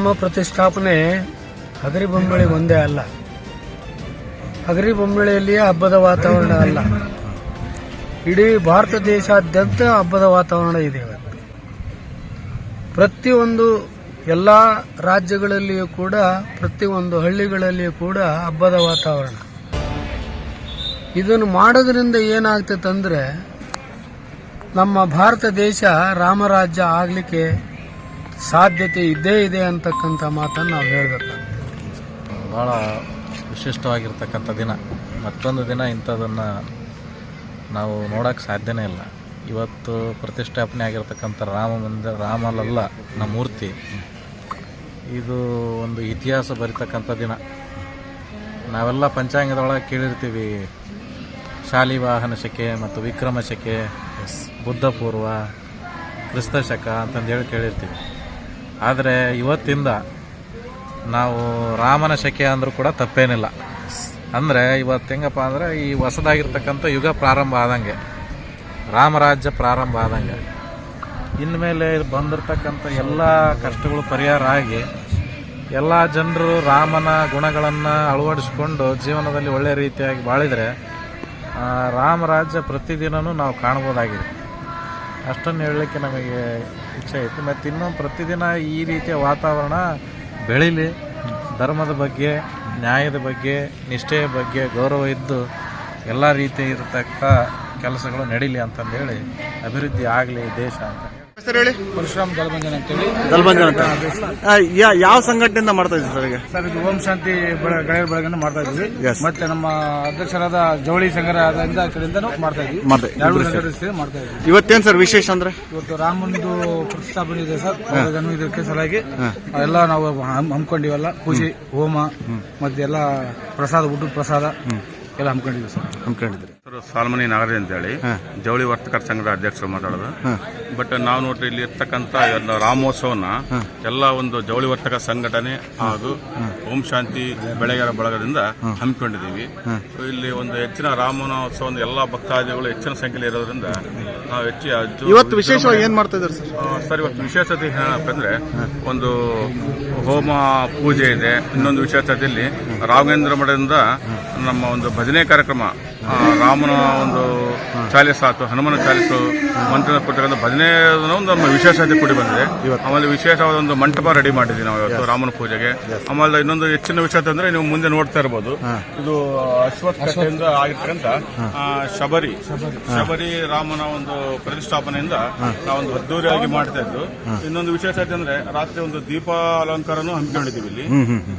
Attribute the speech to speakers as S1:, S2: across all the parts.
S1: ರಾಮ ಪ್ರತಿಷ್ಠಾಪನೆ ಹಗರಿ ಬೊಂಬಳಿ ಒಂದೇ ಅಲ್ಲ. ಹಗರಿ ಬೊಂಬಳಿಯಲ್ಲಿಯೇ ಹಬ್ಬದ ವಾತಾವರಣ ಅಲ್ಲ. ಇಡೀ ಭಾರತ ದೇಶಾದ್ಯಂತ ಹಬ್ಬದ ವಾತಾವರಣ ಇದೆ ಇವತ್ತು. ಪ್ರತಿಯೊಂದು ಎಲ್ಲ ರಾಜ್ಯಗಳಲ್ಲಿಯೂ ಕೂಡ, ಪ್ರತಿಯೊಂದು ಹಳ್ಳಿಗಳಲ್ಲಿಯೂ ಕೂಡ ಹಬ್ಬದ ವಾತಾವರಣ. ಇದನ್ನು ಮಾಡೋದ್ರಿಂದ ಏನಾಗ್ತೈತಂದ್ರೆ, ನಮ್ಮ ಭಾರತ ದೇಶ ರಾಮರಾಜ್ಯ ಆಗಲಿಕ್ಕೆ ಸಾಧ್ಯತೆ ಇದ್ದೇ ಇದೆ ಅಂತಕ್ಕಂಥ ಮಾತನ್ನು ನಾವು ಹೇಳಬೇಕಾಗ್ತದೆ.
S2: ಭಾಳ ವಿಶಿಷ್ಟವಾಗಿರ್ತಕ್ಕಂಥ ದಿನ. ಮತ್ತೊಂದು ದಿನ ಇಂಥದನ್ನು ನಾವು ನೋಡೋಕ್ಕೆ ಸಾಧ್ಯನೇ ಇಲ್ಲ. ಇವತ್ತು ಪ್ರತಿಷ್ಠಾಪನೆ ಆಗಿರ್ತಕ್ಕಂಥ ರಾಮ ಮಂದಿರ ರಾಮಲಲ್ಲ ನಮ್ಮ ಮೂರ್ತಿ. ಇದು ಒಂದು ಇತಿಹಾಸ ಬರಿತಕ್ಕಂಥ ದಿನ. ನಾವೆಲ್ಲ ಪಂಚಾಂಗದೊಳಗೆ ಕೇಳಿರ್ತೀವಿ. ಶಾಲಿವಾಹನ ಶಕೆ ಮತ್ತು ವಿಕ್ರಮ ಶಕೆ ಬುದ್ಧ ಪೂರ್ವ ಕ್ರಿಸ್ತ ಶಕ ಅಂತಂದು ಹೇಳಿ ಕೇಳಿರ್ತೀವಿ. ಆದರೆ ಇವತ್ತಿಂದ ನಾವು ರಾಮನ ಶಕೆ ಅಂದರೂ ಕೂಡ ತಪ್ಪೇನಿಲ್ಲ. ಅಂದರೆ ಇವತ್ತು ಹೆಂಗಪ್ಪ ಅಂದರೆ ಈ ಹೊಸದಾಗಿರ್ತಕ್ಕಂಥ ಯುಗ ಪ್ರಾರಂಭ ಆದಂಗೆ. ರಾಮರಾಜ್ಯ ಪ್ರಾರಂಭ ಆದಂಗೆ. ಇನ್ಮೇಲೆ ಬಂದಿರತಕ್ಕಂಥ ಎಲ್ಲ ಕಷ್ಟಗಳು ಪರಿಹಾರ ಆಗಿ ಎಲ್ಲ ಜನರು ರಾಮನ ಗುಣಗಳನ್ನು ಅಳವಡಿಸ್ಕೊಂಡು ಜೀವನದಲ್ಲಿ ಒಳ್ಳೆಯ ರೀತಿಯಾಗಿ ಬಾಳಿದರೆ ರಾಮರಾಜ್ಯ ಪ್ರತಿದಿನವೂ ನಾವು ಕಾಣ್ಬೋದಾಗಿದೆ ಅಷ್ಟನ್ನು ಹೇಳಲಿಕ್ಕೆ ನಮಗೆ ಇಚ್ಛೆ ಐತಿ ಮತ್ತು ಇನ್ನೂ ಪ್ರತಿದಿನ ಈ ರೀತಿಯ ವಾತಾವರಣ ಬೆಳೀಲಿ. ಧರ್ಮದ ಬಗ್ಗೆ, ನ್ಯಾಯದ ಬಗ್ಗೆ, ನಿಷ್ಠೆಯ ಬಗ್ಗೆ, ಗೌರವ ಇದ್ದು ಎಲ್ಲ ರೀತಿ ಇರತಕ್ಕ ಕೆಲಸಗಳು ನಡೀಲಿ ಅಂತಂದೇಳಿ ಅಭಿವೃದ್ಧಿ ಆಗಲಿ ದೇಶ ಅಂತ.
S1: ಪರಶುರಾಮ್ ದಳಬಂಧನ ಅಂತೇಳಿ.
S3: ದಲ್ಬಂಜನ್ ಅಂತ. ಆ, ಯಾ- ಯಾವ ಸಂಘಟನೆಯಿಂದ ಮಾಡ್ತಾ ಇದ್ದೀವಿ ಸರ್ ಈಗ?
S1: ಸರ್ ಇದು ಓಂ ಶಾಂತಿ ಬೆಳ- ಗೆಳೆಯರ ಬೆಳಗನ್ನು ಮಾಡ್ತಾ ಇದ್ವಿ.
S3: Yes.
S1: ಮತ್ತೆ ನಮ್ಮ ಅಧ್ಯಕ್ಷರಾದ ಜವಳಿ ಸಂಘದಿಂದ ಕಡೆಯಿಂದನೂ ಮಾಡ್ತಾ ಇದ್ವಿ.
S3: ಮಾಡ್ತಾ ಇದ್ವಿ.
S1: ಎರಡು ಸೇರಿ ಮಾಡ್ತಾ ಇದ್ವಿ.
S3: ಇವತ್ತೇನ್ ಸರ್ ವಿಶೇಷ ಅಂದ್ರೆ?
S1: ಇವತ್ತು ರಾಮನದು ಪ್ರತಿಷ್ಠಾಪನೆ ಇದೆ ಸರ್. ಅದನ್ನು ಇದಕ್ಕೆ ಸಲಾಗಿ ಎಲ್ಲ ನಾವು ಹಮ್- ಹಮ್ಮಿಕೊಂಡಿವಲ್ಲ. ಪೂಜೆ ಹೋಮ. ಮತ್ತೆ ಎಲ್ಲ ಪ್ರಸಾದ ಊಟದ ಪ್ರಸಾದ ಎಲ್ಲ ಹಮ್ಮಿಕೊಂಡಿದ್ವಿ ಸರ್.
S3: ಹಮ್ಮಿಕೊಂಡಿದ್ರಿ
S4: ಸರ್ ಸಾಲ್ಮನಿ ಅಂತ ಅಂತೇಳಿ. ಜವಳಿ ವರ್ತಕರ ಸಂಘದ ಅಧ್ಯಕ್ಷರು ಮಾತಾಡೋದು. ಬಟ್ ನಾವು ನೋಡ್ರಿ ಇಲ್ಲಿ ಇರ್ತಕ್ಕಂಥ ಎಲ್ಲ ರಾಮೋತ್ಸವನ ಎಲ್ಲ ಒಂದು ಜವಳಿ ವರ್ತಕ ಸಂಘಟನೆ ಹಾಗೂ ಓಂ ಶಾಂತಿ ಬೆಳೆಗಾರ ಬಳಗದಿಂದ ಹಮ್ಮಿಕೊಂಡಿದ್ದೀವಿ. ಇಲ್ಲಿ ಒಂದು ಹೆಚ್ಚಿನ ರಾಮನೋತ್ಸವ ಎಲ್ಲ ಭಕ್ತಾದಿಗಳು ಹೆಚ್ಚಿನ ಸಂಖ್ಯೆಯಲ್ಲಿ ಇರೋದ್ರಿಂದ ನಾವು ಹೆಚ್ಚು
S3: ಇವತ್ತು ವಿಶೇಷವಾಗಿ ಏನ್ ಮಾಡ್ತಾ ಇದ್ದಾರೆ ಸರ್?
S4: ಇವತ್ತು ವಿಶೇಷತೆ ಏನಪ್ಪಂದ್ರೆ ಒಂದು ಹೋಮ ಪೂಜೆ ಇದೆ. ಇನ್ನೊಂದು ವಿಶೇಷತೆಯಲ್ಲಿ ರಾಘವೇಂದ್ರ ಮಠದಿಂದ ನಮ್ಮ ಒಂದು ಭಜನೆ ಕಾರ್ಯಕ್ರಮ ರಾಮನ ಒಂದು ಚಾಲಿಸ ಅಥವಾ ಹನುಮನ ಚಾಲಿಸು ಮಂತ್ರ ಕೊಟ್ಟಿರೋ ಭಜನೆ ಒಂದು ನಮ್ಮ ವಿಶೇಷತೆ ಕೂಡಿ ಬಂದಿದೆ. ಆಮೇಲೆ ವಿಶೇಷವಾದ ಒಂದು ಮಂಟಪ ರೆಡಿ ಮಾಡಿದ್ವಿ ನಾವು ಇವತ್ತು ರಾಮನ ಪೂಜೆಗೆ. ಆಮೇಲೆ ಇನ್ನೊಂದು ಹೆಚ್ಚಿನ ವಿಶೇಷತೆ ಅಂದ್ರೆ ನೀವು ಮುಂದೆ ನೋಡ್ತಾ ಇರಬಹುದು ಇದು ಅಶ್ವತ್ಥದಿಂದ ಆಗಿರ್ತಕ್ಕಂಥ ಆ, ಶಬರಿ. ಶಬರಿ. ರಾಮನ ಒಂದು ಪ್ರತಿಷ್ಠಾಪನೆಯಿಂದ ನಾವೊಂದು ಅದ್ದೂರಿಯಾಗಿ ಮಾಡ್ತಾ ಇದ್ದು ಇನ್ನೊಂದು ವಿಶೇಷತೆ ಅಂದ್ರೆ ರಾತ್ರಿ ಒಂದು ದೀಪಾಲಂಕಾರನೂ ಹಮ್ಮಿಕೊಂಡಿದ್ದೀವಿ ಇಲ್ಲಿ.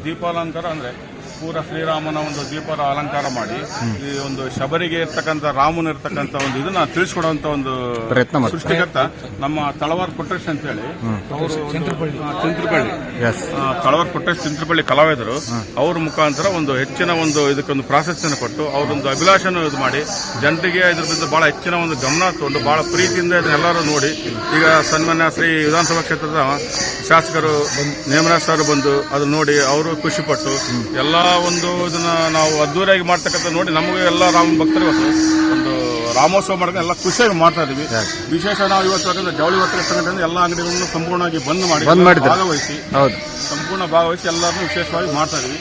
S4: ದೀಪಾಲಂಕಾರ ಅಂದ್ರೆ ಪೂರ ಶ್ರೀರಾಮನ ಒಂದು ದೀಪದ ಅಲಂಕಾರ ಮಾಡಿ ಈ ಒಂದು ಶಬರಿಗೆ ಇರ್ತಕ್ಕಂಥ ರಾಮನ ಇರ್ತಕ್ಕಂಥ ಒಂದು ಇದನ್ನ ತಿಳಿಸ್ಕೊಡುವಂತ ಒಂದು
S3: ಪ್ರಯತ್ನ ಮಾಡ್ತಾರೆ.
S4: ಸೃಷ್ಟಿಕರ್ತ ನಮ್ಮ ತಳವಾರ ಕೊಟ್ರೇಶ್ ಅಂತ ಹೇಳಿ ಅವರು ಚಿಂತ್ರಪಳ್ಳಿ
S3: ಎಸ್
S4: ಆ, ತಳವಾರ್ ಕೊಟ್ರೇಶ್ ಚಿಂತ್ರಪಳ್ಳಿ ಕಲಾವಿದರು ಅವ್ರ ಮುಖಾಂತರ ಒಂದು ಹೆಚ್ಚಿನ ಒಂದು ಇದಕ್ಕೊಂದು ಪ್ರಾಶಸ್ತ್ಯನ ಕೊಟ್ಟು ಅವರೊಂದು ಅಭಿಲಾಷನ ಇದು ಮಾಡಿ ಜನರಿಗೆ ಇದ್ರ ಬಗ್ಗೆ ಬಹಳ ಹೆಚ್ಚಿನ ಒಂದು ಗಮನ ತಗೊಂಡು ಬಹಳ ಪ್ರೀತಿಯಿಂದ ಇದನ್ನೆಲ್ಲರೂ ನೋಡಿ ಈಗ ಸನ್ಮಾನ್ಯ ಶ್ರೀ ವಿಧಾನಸಭಾ ಕ್ಷೇತ್ರದ ಶಾಸಕರು ನೇಮರಾಜ್ ಸರ್ ಬಂದು ಅದನ್ನ ನೋಡಿ ಅವರು ಖುಷಿಪಟ್ಟು ಎಲ್ಲಾ ಒಂದು ಇದನ್ನ ನಾವು ಅದ್ದೂರಿಯಾಗಿ ಮಾಡ್ತಕ್ಕಂಥ ನೋಡಿ ನಮಗೆ ಎಲ್ಲ ರಾಮ ಭಕ್ತರು ಇವತ್ತು ಒಂದು ರಾಮೋತ್ಸವ ಮಾಡಿದ್ರೆ ಎಲ್ಲ ಖುಷಿಯಾಗಿ ಮಾಡ್ತಾ ಇದೀವಿ ವಿಶೇಷ ನಾವು ಇವತ್ತು ಯಾಕಂದ್ರೆ ಜವಳಿ ಸಂಘಟನೆ ಎಲ್ಲ ಅಂಗಡಿಗಳನ್ನು ಸಂಪೂರ್ಣವಾಗಿ ಬಂದ್ ಮಾಡಿ. ಭಾಗವಹಿಸಿ.
S3: ಹೌದು.
S4: ಸಂಪೂರ್ಣ ಭಾಗವಹಿಸಿ ಎಲ್ಲರನ್ನೂ ವಿಶೇಷವಾಗಿ ಮಾಡ್ತಾ ಇದೀವಿ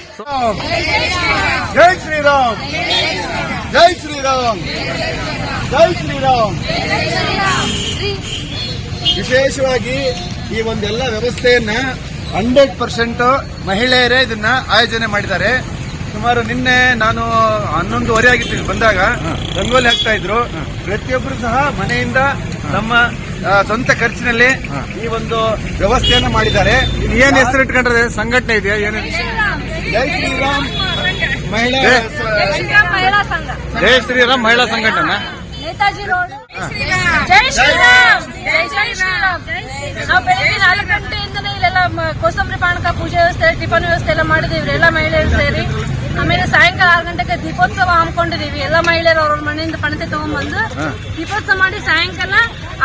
S3: ಜೈ ಶ್ರೀರಾಮ್. ಜೈ ಶ್ರೀರಾಮ್. ಜೈ ಶ್ರೀರಾಮ್. ವಿಶೇಷವಾಗಿ ಈ ಒಂದೆಲ್ಲ ವ್ಯವಸ್ಥೆಯನ್ನ ಹಂಡ್ರೆಡ್ ಪರ್ಸೆಂಟ್ ಮಹಿಳೆಯರೇ ಇದನ್ನ ಆಯೋಜನೆ ಮಾಡಿದ್ದಾರೆ. ಸುಮಾರು ನಿನ್ನೆ ನಾನು ಹನ್ನೊಂದುವರೆ ಆಗಿತ್ತು ಇಲ್ಲಿ ಬಂದಾಗ ರಂಗೋಲಿ ಹಾಕ್ತಾ ಇದ್ರು. ಪ್ರತಿಯೊಬ್ಬರು ಸಹ ಮನೆಯಿಂದ ನಮ್ಮ ಸ್ವಂತ ಖರ್ಚಿನಲ್ಲಿ ಈ ಒಂದು ವ್ಯವಸ್ಥೆಯನ್ನು ಮಾಡಿದ್ದಾರೆ. ಏನ್ ಹೆಸರು ಇಟ್ಕೊಂಡ್ರೆ ಸಂಘಟನೆ ಇದೆಯಾ? ಏನೇನು ಜೈ ಶ್ರೀರಾಮ್ ಮಹಿಳಾ ಜೈ ಶ್ರೀರಾಮ್ ಮಹಿಳಾ ಸಂಘಟನೆ.
S5: ನಾಲ್ಕು ಗಂಟೆಯಿಂದನೇ ಇಲ್ಲೆಲ್ಲ ಕೋಸಂಬರಿ ಪಾನಕ ಪೂಜೆ ವ್ಯವಸ್ಥೆ ಟಿಫನ್ ವ್ಯವಸ್ಥೆ ಎಲ್ಲ ಮಾಡಿದೀವ್ರಿ ಎಲ್ಲ ಮಹಿಳೆಯರು ಸೇರಿ. ಆಮೇಲೆ ಸಾಯಂಕಾಲ ಆರು ಗಂಟೆಗೆ ದೀಪೋತ್ಸವ ಹಮ್ಮಿಕೊಂಡಿದೀವಿ ಎಲ್ಲ ಮಹಿಳೆಯರು ಅವ್ರ ಮನೆಯಿಂದ ಪಣತೆ ತಗೊಂಡ್ಬಂದು ದೀಪೋತ್ಸವ ಮಾಡಿ ಸಾಯಂಕಾಲ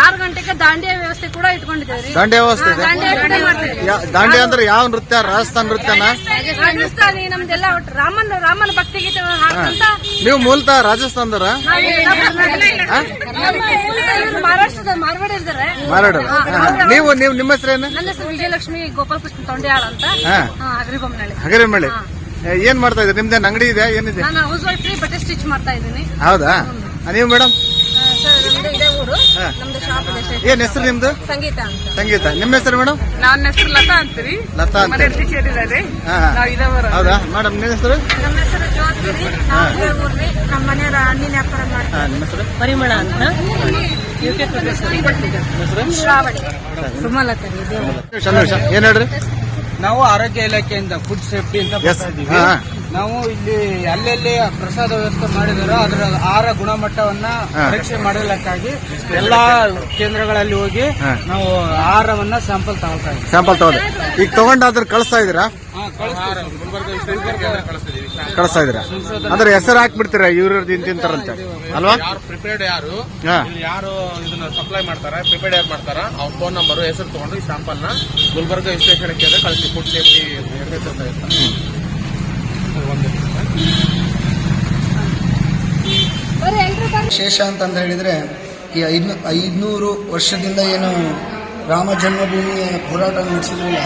S5: ಆರು ಗಂಟೆಗೆ ದಾಂಡಿಯ ವ್ಯವಸ್ಥೆ ಕೂಡ ಇಟ್ಕೊಂಡಿದ್ದೇವೆ.
S3: ದಾಂಡಿಯ ವ್ಯವಸ್ಥೆ ಇದೆ? ಯಾ- ಅಂದ್ರೆ ಯಾವ ನೃತ್ಯ? ರಾಜಸ್ಥಾನ ನೃತ್ಯನ?
S5: ರಾಜಸ್ಥಾನಿ ನಮ್ದೆಲ್ಲ ಒಟ್ಟು ರಾಮನ್ ರಾಮನ ಭಕ್ತಿ ಗೀತೆ ಹಾಕಂತ
S3: ನೀವು ಮೂಲತಃ ರಾಜಸ್ಥಾನದರ
S5: ಮಹಾರಾಷ್ಟ್ರದ ಮಾರ್ವಾಡಿ ಇದ್ದಾರೆ.
S3: ಮಾರಾಡ ನೀವು ನೀವು ನಿಮ್ಮ ಹೆಸರೇನು?
S5: ನನ್ನ ಹೆಸರು ವಿಜಯಲಕ್ಷ್ಮಿ ಗೋಪಾಲಕೃಷ್ಣ ತೊಂಡೆಯಾಳ ಅಂತ.
S3: ಹಾ. ಏನ್ ಮಾಡ್ತಾ ಇದ್ರಿ ನಿಮ್ದೇನ್ ಅಂಗಡಿ ಇದೆ? ಏನಿದೆ?
S5: ನಾನು ಹೌಸ್ ವೈಫ್ ಬಟ್ಟೆ ಸ್ಟಿಚ್ ಮಾಡ್ತಾ ಇದ್ದೀನಿ.
S3: ಹೌದಾ? ನೀವು ಮೇಡಮ್
S5: ಆ, ಸರ್ ನಮ್ದು ಇದೇ ಊರು. ನಮ್ದು ಶಾಪ್
S3: ಏನ್ ಹೆಸರು ನಿಮ್ದು?
S5: ಸಂಗೀತ ಅಂತ.
S3: ಸಂಗೀತ. ನಿಮ್ಮ ಹೆಸರು ಮೇಡಮ್
S6: ನನ್ನ ಹೆಸರು ಲತಾ ಅಂತೀರಿ.
S3: ಲತಾ ಅಂತ
S6: ಟೀಚರ್ ಇದ್ದಾರೆ
S3: ಹೌದಾ? ಮೇಡಮ್ ನಿಮ್ಮ ಹೆಸರು?
S5: ನಮ್ಮ ಹೆಸರು ಜ್ಯೋತಿ ನಮ್ಮ ಮನೆಯವರ ಹಣ್ಣಿನ ವ್ಯಾಪಾರ
S3: ನಿಮ್ಮ ಹೆಸರು?
S6: ಪರಿಮಳ ಅಂತ.
S3: ಏನ್ ಹೇಳ್ರಿ?
S1: ನಾವು ಆರೋಗ್ಯ ಇಲಾಖೆಯಿಂದ ಫುಡ್ ಸೇಫ್ಟಿ ಅಂತ ಬರ್ತಾ ಇದ್ದೀವಿ ನಾವು ಇಲ್ಲಿ ಅಲ್ಲಲ್ಲಿ ಪ್ರಸಾದ ವ್ಯವಸ್ಥೆ ಮಾಡಿದಾರೋ ಅದರ ಆಹಾರ ಗುಣಮಟ್ಟವನ್ನ. ಪರೀಕ್ಷೆ ಮಾಡಲಿಕ್ಕಾಗಿ ಎಲ್ಲಾ ಕೇಂದ್ರಗಳಲ್ಲಿ ಹೋಗಿ ನಾವು ಆಹಾರವನ್ನ ಸ್ಯಾಂಪಲ್ ತಗೊಳ್ತಾ ಇದ್ದೀವಿ
S3: ಸ್ಯಾಂಪಲ್ ತಗೊಂಡ್ರಿ ಈಗ ತಗೊಂಡಾದ್ರೆ ಕಳಿಸ್ತಾ ಇದೀರಾ? ಕಳಿಸ್ತಾ ಇದೀರಾ ಅಂದ್ರೆ ಹೆಸರು ಹಾಕ್ಬಿಡ್ತೀರಾ ಇವ್ರದ್ದು ಇಂತ ತಿಂತಾರಂತ ಅಲ್ವಾ?
S7: ಯಾರು ಪ್ರಿಪೇರ್ಡ್ ಯಾರು? ಯಾರು ಇದನ್ನ ಸಪ್ಲೈ ಮಾಡ್ತಾರ ಪ್ರಿಪೇರ್ಡ್ ಯಾರು ಮಾಡ್ತಾರ? ಅವ್ರ ಫೋನ್ ನಂಬರ್ ಹೆಸರು ತಗೊಂಡು ಈ ಸ್ಯಾಂಪಲ್ನ ಗುಲ್ಬರ್ಗ ವಿಶ್ಲೇಷಣೆ ಕೇಳಿದ್ರೆ ಕಳಿಸಿ ಫುಡ್ ಸೇಫ್ಟಿ
S8: ವಿಶೇಷ ಅಂತಂದ್ರೆ ಹೇಳಿದ್ರೆ ಐದ್ನೂರು ವರ್ಷದಿಂದ ಏನು ರಾಮ ಜನ್ಮಭೂಮಿಯ ಹೋರಾಟ ನಡೆಸಿದ್ರಲ್ಲ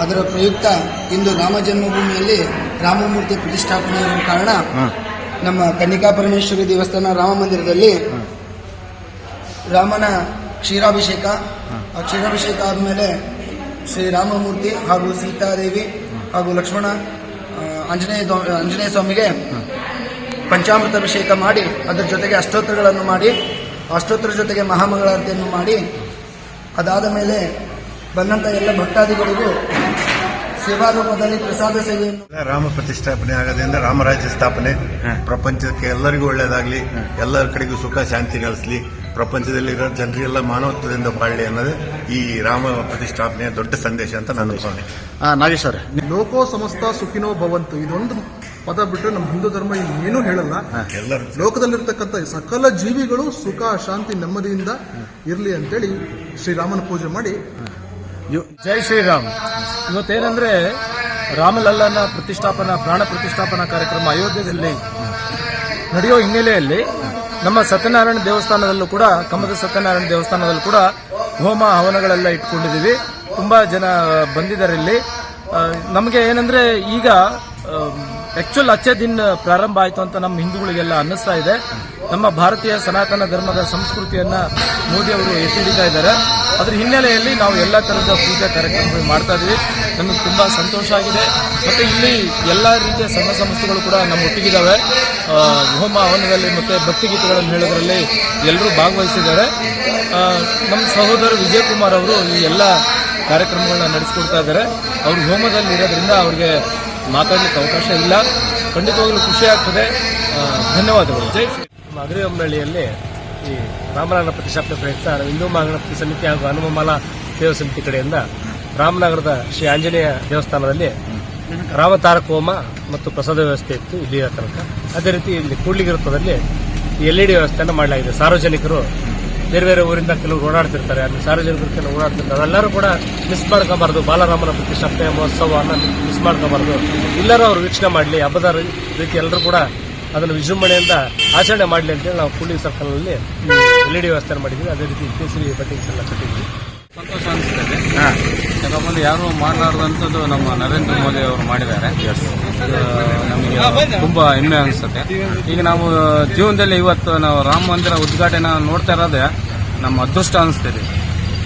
S8: ಅದರ ಪ್ರಯುಕ್ತ ಇಂದು ರಾಮ ಜನ್ಮಭೂಮಿಯಲ್ಲಿ ರಾಮಮೂರ್ತಿ ಪ್ರತಿಷ್ಠಾಪನೆ ಇರುವ ಕಾರಣ ನಮ್ಮ ಕನ್ನಿಕಾ ಪರಮೇಶ್ವರಿ ದೇವಸ್ಥಾನ ರಾಮ ಮಂದಿರದಲ್ಲಿ ರಾಮನ ಕ್ಷೀರಾಭಿಷೇಕ ಆ ಕ್ಷೀರಾಭಿಷೇಕ ಆದಮೇಲೆ ಶ್ರೀರಾಮಮೂರ್ತಿ ಹಾಗೂ ಸೀತಾದೇವಿ ಹಾಗೂ ಲಕ್ಷ್ಮಣ ಆಂಜನೇಯ ಆಂಜನೇಯ ಸ್ವಾಮಿಗೆ ಪಂಚಾಮೃತ ಅಭಿಷೇಕ ಮಾಡಿ ಅದರ ಜೊತೆಗೆ ಅಷ್ಟೋತ್ತರಗಳನ್ನು ಮಾಡಿ ಅಷ್ಟೋತ್ತರ ಜೊತೆಗೆ ಮಹಾಮಂಗಳಾರತಿಯನ್ನು ಮಾಡಿ ಅದಾದ ಮೇಲೆ ಬಂದಂಥ ಎಲ್ಲ ಭಕ್ತಾದಿಗಳಿಗೂ ಸೇವಾ ರೂಪದಲ್ಲಿ ಪ್ರಸಾದ ಸೇವೆಯನ್ನು
S9: ರಾಮ ಪ್ರತಿಷ್ಠಾಪನೆ ಆಗೋದ್ರಿಂದ ರಾಮರಾಜ್ಯ ಸ್ಥಾಪನೆ ಪ್ರಪಂಚಕ್ಕೆ ಎಲ್ಲರಿಗೂ ಒಳ್ಳೇದಾಗ್ಲಿ ಎಲ್ಲರ ಕಡೆಗೂ ಸುಖ ಶಾಂತಿ ನೆಲೆಸಲಿ ಪ್ರಪಂಚದಲ್ಲಿರೋ ಜನರಿಗೆಲ್ಲ ಮಾನವತ್ವದಿಂದ ಬಾಳಲಿ ಅನ್ನೋದು ಈ ರಾಮ ಪ್ರತಿಷ್ಠಾಪನೆಯ ದೊಡ್ಡ ಸಂದೇಶ ಅಂತ ನಾನು ಭಾವನೆ
S3: ನಾಗೇಶ್ವರ ನಾಗೇಶ್ ಅವ್ರೆ.
S10: ಲೋಕೋ ಸಮಸ್ತ ಸುಖಿನೋ ಭವಂತು. ಇದೊಂದು ಪದ ಬಿಟ್ಟು ನಮ್ಮ ಹಿಂದೂ ಧರ್ಮ ಇನ್ನೇನು ಹೇಳಲ್ಲ.
S9: ಎಲ್ಲರೂ
S10: ಲೋಕದಲ್ಲಿರ್ತಕ್ಕಂಥ ಸಕಲ ಜೀವಿಗಳು ಸುಖ ಶಾಂತಿ ನೆಮ್ಮದಿಯಿಂದ ಇರಲಿ ಅಂತೇಳಿ ಶ್ರೀರಾಮನ ಪೂಜೆ ಮಾಡಿ
S1: ಜೈ ಶ್ರೀರಾಮ್. ಇವತ್ತೇನಂದ್ರೆ ರಾಮಲಲ್ಲನ ಪ್ರತಿಷ್ಠಾಪನಾ, ಪ್ರಾಣ ಪ್ರತಿಷ್ಠಾಪನಾ ಕಾರ್ಯಕ್ರಮ ಅಯೋಧ್ಯೆಯಲ್ಲಿ ನಡೆಯೋ ಹಿನ್ನೆಲೆಯಲ್ಲಿ ನಮ್ಮ ಸತ್ಯನಾರಾಯಣ ದೇವಸ್ಥಾನದಲ್ಲೂ ಕೂಡ, ಕಮದ ಸತ್ಯನಾರಾಯಣ ದೇವಸ್ಥಾನದಲ್ಲೂ ಕೂಡ ಹೋಮ ಹವನಗಳೆಲ್ಲ ಇಟ್ಕೊಂಡಿದ್ದೀವಿ. ತುಂಬಾ ಜನ ಬಂದಿದ್ದಾರೆ ಇಲ್ಲಿ. ನಮಗೆ ಏನಂದ್ರೆ ಈಗ ಆಕ್ಚುಲ್ ಅಚ್ಚೆ ದಿನ ಪ್ರಾರಂಭ ಆಯಿತು ಅಂತ ನಮ್ಮ ಹಿಂದೂಗಳಿಗೆಲ್ಲ ಅನ್ನಿಸ್ತಾ ಇದೆ. ನಮ್ಮ ಭಾರತೀಯ ಸನಾತನ ಧರ್ಮದ ಸಂಸ್ಕೃತಿಯನ್ನ ಮೋದಿ ಅವರು ಎತ್ತಿಡಿತಾ ಇದ್ದಾರೆ. ಅದ್ರ ಹಿನ್ನೆಲೆಯಲ್ಲಿ ನಾವು ಎಲ್ಲ ತರಹದ ಪೂಜಾ ಕಾರ್ಯಕ್ರಮಗಳು ಮಾಡ್ತಾ ಇದೀವಿ. ನಮಗೆ ತುಂಬಾ ಸಂತೋಷ ಆಗಿದೆ. ಮತ್ತೆ ಇಲ್ಲಿ ಎಲ್ಲ ರೀತಿಯ ಸಂಘ ಸಂಸ್ಥೆಗಳು ಕೂಡ ನಮ್ಮ ಒಟ್ಟಿಗಿದ್ದಾವೆ ಹೋಮ ಹವನದಲ್ಲಿ ಮತ್ತೆ ಭಕ್ತಿಗೀತೆಗಳನ್ನು ಹೇಳೋದ್ರಲ್ಲಿ ಎಲ್ಲರೂ ಭಾಗವಹಿಸಿದ್ದಾರೆ. ನಮ್ಮ ಸಹೋದರ ವಿಜಯಕುಮಾರ್ ಅವರು ಈ ಎಲ್ಲ ಕಾರ್ಯಕ್ರಮಗಳನ್ನ ನಡೆಸಿಕೊಡ್ತಾ ಇದ್ದಾರೆ. ಅವರು ಹೋಮದಲ್ಲಿ ಇರೋದ್ರಿಂದ ಅವ್ರಿಗೆ ಮಾತಾಡಲಿಕ್ಕೆ ಅವಕಾಶ ಇಲ್ಲ. ಖಂಡಿತವಾಗಲೂ ಖುಷಿ ಆಗ್ತದೆ. ಧನ್ಯವಾದಗಳು. ಜೈ ಶ್ರೀ ಹೊಂಬಳ್ಳಿಯಲ್ಲಿ ಈ ರಾಮನಗರ ಪ್ರತಿಷ್ಠಾಪನೆ ಪ್ರಯುಕ್ತ ಹಿಂದೂ ಮಹಾಗಣಪತಿ ಸಮಿತಿ ಹಾಗೂ ಹನುಮಮಾಲಾ ದೇವ ಸಮಿತಿ ಕಡೆಯಿಂದ ರಾಮನಗರದ ಶ್ರೀ ಆಂಜನೇಯ ದೇವಸ್ಥಾನದಲ್ಲಿ ರಾಮತಾರಕ ಹೋಮ ಮತ್ತು ಪ್ರಸಾದ ವ್ಯವಸ್ಥೆ ಇತ್ತು ಇಲ್ಲಿಯ ತನಕ. ಅದೇ ರೀತಿ ಇಲ್ಲಿ ಕೂಡ್ಲಿಗಿ ವೃತ್ತದಲ್ಲಿ ಎಲ್ ಇ ಡಿ ವ್ಯವಸ್ಥೆಯನ್ನು ಮಾಡಲಾಗಿದೆ. ಸಾರ್ವಜನಿಕರು ಬೇರೆ ಬೇರೆ ಊರಿಂದ ಕೆಲವರು ಓಡಾಡ್ತಿರ್ತಾರೆ. ಅಲ್ಲಿ ಸಾರ್ವಜನಿಕರು ಕೆಲವು ಓಡಾಡ್ತಿರ್ತಾರೆ. ಅವೆಲ್ಲರೂ ಕೂಡ ಮಿಸ್ ಮಾಡ್ಕೋಬಾರ್ದು. ಬಾಲರಾಮನ ಪ್ರತಿಷ್ಠಾಪನೆ, ಮಹೋತ್ಸವವನ್ನು ಮಿಸ್ ಮಾಡ್ಕೋಬಾರ್ದು. ಎಲ್ಲರೂ ಅವರು ವೀಕ್ಷಣೆ ಮಾಡಲಿ. ಹಬ್ಬದ ರೀತಿ ಎಲ್ಲರೂ ಕೂಡ ಅದನ್ನು ವಿಜೃಂಭಣೆಯಿಂದ ಆಚರಣೆ ಮಾಡಲಿ ಅಂತೇಳಿ ನಾವು ಕೂಲಿಂಗ್ ಸರ್ಕಲ್ನಲ್ಲಿ ಎಲ್ ಇ ಡಿ ವ್ಯವಸ್ಥೆ ಮಾಡಿದ್ವಿ ಅದೇ ರೀತಿ ಕೇಸರಿ ಬಟ್ಟಿಂಗ್ಸ್ ಎಲ್ಲ ಕಟ್ಟಿದ್ವಿ
S11: ಸಂತೋಷ ಅನಿಸ್ತದೆ ಯಾಕಂದ್ರೆ ಯಾರು ಮಾಡಲಾರ್ದಂಥದ್ದು ನಮ್ಮ ನರೇಂದ್ರ ಮೋದಿ ಅವರು ಮಾಡಿದ್ದಾರೆ. ನಮಗೆ ತುಂಬಾ ಹೆಮ್ಮೆ ಅನಿಸುತ್ತೆ. ಈಗ ನಾವು ಜೀವನದಲ್ಲಿ ಇವತ್ತು ನಾವು ರಾಮ ಮಂದಿರ ಉದ್ಘಾಟನೆ ನೋಡ್ತಾ ಇರೋದೇ ನಮ್ಮ ಅದೃಷ್ಟ ಅನಿಸ್ತದೆ.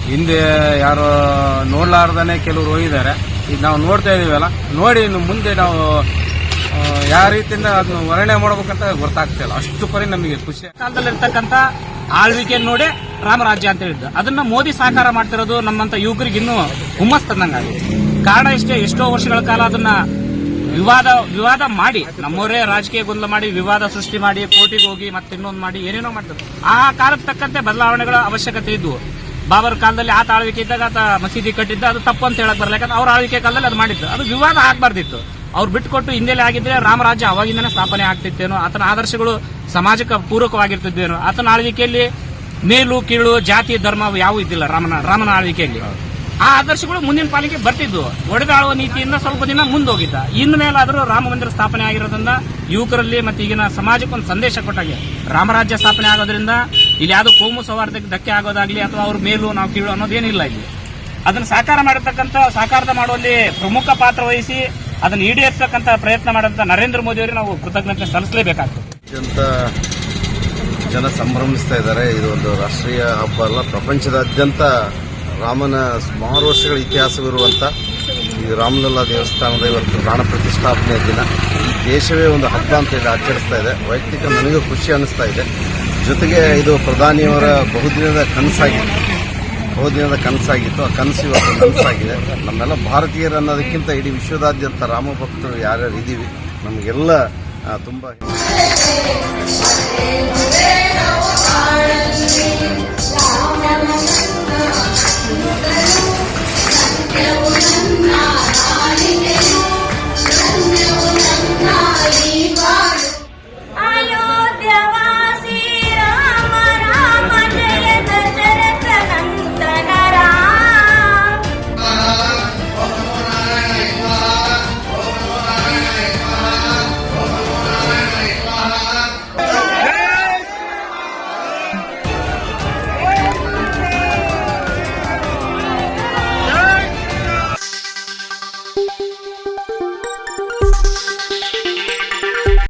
S11: ಹಿಂದೆ ಯಾರು ನೋಡ್ಲಾರ್ದನೆ ಕೆಲವರು ಹೋಗಿದ್ದಾರೆ. ಈಗ ನಾವು ನೋಡ್ತಾ ಇದೀವಲ್ಲ ನೋಡಿ ಇನ್ನು ಮುಂದೆ ನಾವು ಯಾವ ರೀತಿಯಿಂದ ಅದನ್ನ ವರ್ಣನೆ ಮಾಡ್ಬೇಕಂತ ಗೊತ್ತಾಗ್ತಿಲ್ಲ ಅಷ್ಟು ಪರಿ ನಮಗೆ ಖುಷಿ.
S6: ಕಾಲದಲ್ಲಿರ್ತಕ್ಕಂಥ ಆಳ್ವಿಕೆ ನೋಡಿ ರಾಮರಾಜ್ಯ ಅಂತ ಹೇಳಿದ್ದು. ಅದನ್ನ ಮೋದಿ ಸಾಕಾರ ಮಾಡ್ತಿರೋದು ನಮ್ಮಂತ ಯುವಕರಿಗೆ ಇನ್ನೂ ಹುಮ್ಮಸ್ ತಂದಂಗಾಗಿದೆ ಕಾರಣ ಇಷ್ಟೇ, ಎಷ್ಟೋ ವರ್ಷಗಳ ಕಾಲ ಅದನ್ನ ವಿವಾದ ವಿವಾದ ಮಾಡಿ, ನಮ್ಮವರೇ ರಾಜಕೀಯ ಗೊಂದಲ ಮಾಡಿ, ವಿವಾದ ಸೃಷ್ಟಿ ಮಾಡಿ, ಕೋರ್ಟಿಗೆ ಹೋಗಿ ಮತ್ತೆ ಇನ್ನೊಂದು ಮಾಡಿ, ಏನೇನೋ ಮಾಡ್ತಾರೆ ಆ ಕಾಲಕ್ಕೆ ತಕ್ಕಂತೆ ಬದಲಾವಣೆಗಳ ಅವಶ್ಯಕತೆ ಇದ್ವು. ಬಾಬರ್ ಕಾಲದಲ್ಲಿ ಆತ ಆಳ್ವಿಕೆ ಇದ್ದಾಗ ಆತ ಮಸೀದಿ ಕಟ್ಟಿದ್ದ, ಅದು ತಪ್ಪು ಅಂತ ಹೇಳಕ್ ಯಾಕಂದ್ರೆ ಅವ್ರ ಆಳ್ವಿಕೆ ಕಾಲದಲ್ಲಿ ಅದು ಮಾಡಿದ್ದು. ಅದು ವಿವಾದ ಆಗ್ಬಾರ್ದಿತ್ತು. ಅವ್ರು ಬಿಟ್ಟುಕೊಟ್ಟು ಹಿಂದೆಲೆ ಆಗಿದ್ರೆ ರಾಮರಾಜ್ಯ ಅವಾಗಿಂದನೇ ಸ್ಥಾಪನೆ ಆಗ್ತಿತ್ತೇನೋ, ಆತನ ಆದರ್ಶಗಳು ಸಮಾಜಕ್ಕೆ ಪೂರಕವಾಗಿರ್ತಿದ್ದೇನೋ ಆತನ ಆಳ್ವಿಕೆಯಲ್ಲಿ ಮೇಲು, ಕೀಳು, ಜಾತಿ, ಧರ್ಮ ಯಾವ ಇದ್ದಿಲ್ಲ ರಾಮನ ರಾಮನ ಆಳ್ವಿಕೆಯಲ್ಲಿ. ಆ ಆದರ್ಶಗಳು ಮುಂದಿನ ಪಾಲಿಗೆ ಬರ್ತಿದ್ವು. ಒಡೆದಾಳುವ ನೀತಿಯಿಂದ ಸ್ವಲ್ಪ ದಿನ ಮುಂದೋಗಿದ್ದ. ಇನ್ನು ಮೇಲಾದರೂ ರಾಮ ಮಂದಿರ ಸ್ಥಾಪನೆ ಆಗಿರೋದ್ರಿಂದ ಯುವಕರಲ್ಲಿ ಮತ್ತೆ ಈಗಿನ ಸಮಾಜಕ್ಕೆ ಒಂದು ಸಂದೇಶ ಕೊಟ್ಟಾಗೆ ರಾಮರಾಜ್ಯ ಸ್ಥಾಪನೆ ಆಗೋದ್ರಿಂದ ಇಲ್ಲಿ ಯಾವುದು ಕೋಮು ಸೌಹಾರ್ದಕ್ಕೆ ಧಕ್ಕೆ ಆಗೋದಾಗ್ಲಿ ಅಥವಾ ಅವ್ರ ಮೇಲು, ನಾವು ಕೀಳು ಅನ್ನೋದೇನಿಲ್ಲ ಇಲ್ಲಿ. ಅದನ್ನು ಸಾಕಾರ ಮಾಡಿರ್ತಕ್ಕಂಥ, ಸಾಕಾರದ ಮಾಡುವಲ್ಲಿ ಪ್ರಮುಖ ಪಾತ್ರ ವಹಿಸಿ ಅದನ್ನು ಈಡೇರಿಸತಕ್ಕಂಥ ಪ್ರಯತ್ನ ಮಾಡಿದಂಥ ನರೇಂದ್ರ ಮೋದಿ ಅವರಿಗೆ ನಾವು ಕೃತಜ್ಞತೆ ಸಲ್ಲಿಸಲೇಬೇಕಾಗ್ತದೆ.
S9: ಅತ್ಯಂತ ಜನ ಸಂಭ್ರಮಿಸ್ತಾ ಇದ್ದಾರೆ. ಇದು ಒಂದು ರಾಷ್ಟ್ರೀಯ ಹಬ್ಬ ಅಲ್ಲ, ಪ್ರಪಂಚದಾದ್ಯಂತ ರಾಮನ ಸುಮಾರು ವರ್ಷಗಳ ಇತಿಹಾಸವಿರುವಂತ ಈ ರಾಮಲಲ್ಲಾ ದೇವಸ್ಥಾನದ ಇವತ್ತು ಪ್ರಾಣ ಪ್ರತಿಷ್ಠಾಪನೆಯ ದಿನ. ಈ ದೇಶವೇ ಒಂದು ಹಬ್ಬ ಅಂತ ಹೇಳಿ ಆಚರಿಸ್ತಾ ಇದೆ. ವೈಯಕ್ತಿಕ ನನಗೂ ಖುಷಿ ಅನಿಸ್ತಾ ಇದೆ. ಜೊತೆಗೆ ಇದು ಪ್ರಧಾನಿಯವರ ಬಹುದಿನದ ಕನಸಾಗಿತ್ತು ಹೋದಿನದ ಕನಸಾಗಿತ್ತು. ಆ ಕನಸು ಇವತ್ತು ಕನಸಾಗಿದೆ ನಮ್ಮೆಲ್ಲ ಭಾರತೀಯರು ಅನ್ನೋದಕ್ಕಿಂತ ಇಡೀ ವಿಶ್ವದಾದ್ಯಂತ ರಾಮಭಕ್ತರು ಯಾರ್ಯಾರು ಇದ್ದೀವಿ, ನಮಗೆಲ್ಲ ತುಂಬ